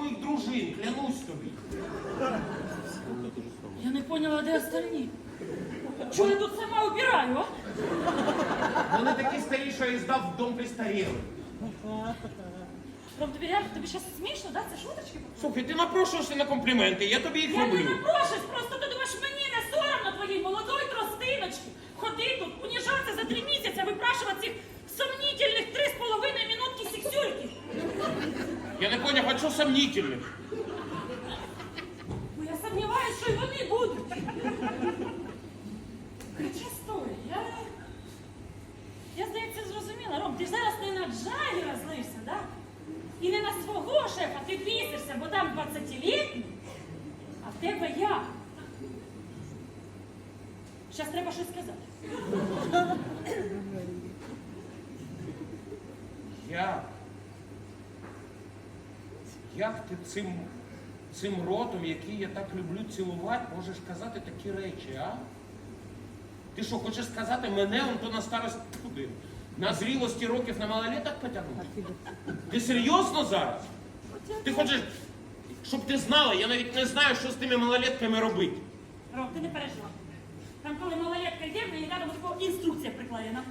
моїх дружин, клянусь тобі. Я не поняла, де остальні. Чого я тут сама убираю, а? Вони такі старі, що я здав в дом престарілих. Ром, тобі реально, тобі зараз смішно, да? Це шуточки? Слухай, ти напрошуєшся на компліменти, я тобі їх Я не роблю. напрошусь, просто Я не поняв, а що сомнительних? Бо я сумніваюся, що й вони будуть. Стой, я... Я, здається, зрозуміла. Ром, ти ж зараз не на Джайлі розлився, да? І не на свого шефа ти бісишся, бо там 20-літній, а в тебе я. Зараз треба щось сказати. Як? Як ти цим, цим ротом, який я так люблю цілувати, можеш казати такі речі, а? Ти що, хочеш сказати мене, он то на старость куди? На зрілості років на малолеток потягнути? Ти серйозно зараз? Ти хочеш, щоб ти знала, я навіть не знаю, що з тими малолетками робити. Ром, ти не переживай. Там, коли малолетка йде, в неї рядом інструкція приклеєна.